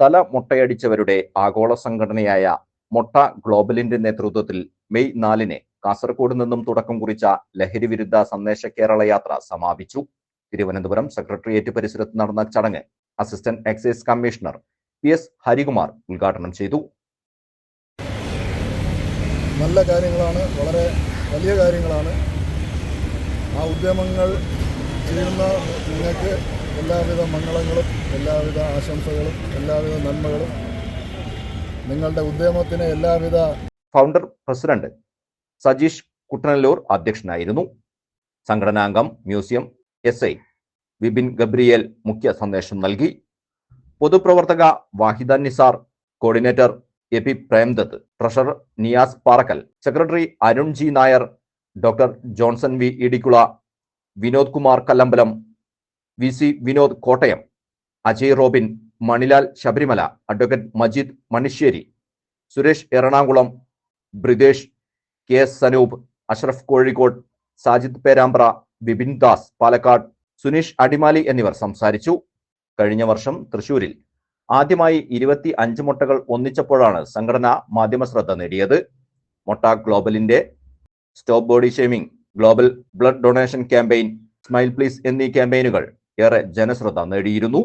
തല മുട്ടയടിച്ചവരുടെ ആഗോള സംഘടനയായ മൊട്ട ഗ്ലോബലിന്റെ നേതൃത്വത്തിൽ മെയ് നാലിന് കാസർഗോഡ് നിന്നും തുടക്കം കുറിച്ച ലഹരി വിരുദ്ധ സന്ദേശ കേരള യാത്ര സമാപിച്ചു. തിരുവനന്തപുരം സെക്രട്ടേറിയറ്റ് പരിസരത്ത് നടന്ന ചടങ്ങ് assistant excise commissioner P S Harikumar ഉദ്ഘാടനം ചെയ്തു. നല്ല കാര്യങ്ങളാണ് വളരെ വലിയ കാര്യങ്ങളാണ്. ആ ഉദ്യമങ്ങൾ ചെയ്യുന്ന നിങ്ങൾക്ക് എല്ലാവിധ മംഗളങ്ങളും എല്ലാവിധ ആശംസകളും എല്ലാവിധ നന്മകളും. നിങ്ങളുടെ ഉദ്യമത്തിന് എല്ലാവിധ ഫൗണ്ടർ പ്രസിഡന്റ് സജീഷ് കുട്ടനല്ലൂർ അധ്യക്ഷനായിരുന്നു. സംഘടനാംഗം museum S I Vipin Gabriel മുഖ്യ സന്ദേശം നൽകി. പൊതുപ്രവർത്തക Vahida Nisar coordinator A P Premdath treasurer Niyas Parakkal secretary Arun G Nair doctor Johnson V Idikkula Vinod Kumar Kallambalam V C Vinod Kottayam Ajay Robin Manilal Sabarimala advocate Majeed Manisseri Suresh Ernakulam Brithesh K S Sanoop Ashraf Kozhikode Sajid Perambra Bipin Das Palakkad Suneesh Adimali എന്നിവർ സംസാരിച്ചു. കഴിഞ്ഞ വർഷം തൃശൂരിൽ ആദ്യമായി ഇരുപത്തി അഞ്ച് മുട്ടകൾ ഒന്നിച്ചപ്പോഴാണ് സംഘടന മാധ്യമ ശ്രദ്ധ നേടിയത്. Motta ഗ്ലോബലിന്റെ stop body shaming global blood donation campaign smile please എന്നീ ക്യാമ്പയിനുകൾ ഏറെ ജനശ്രദ്ധ നേടിയിരുന്നു.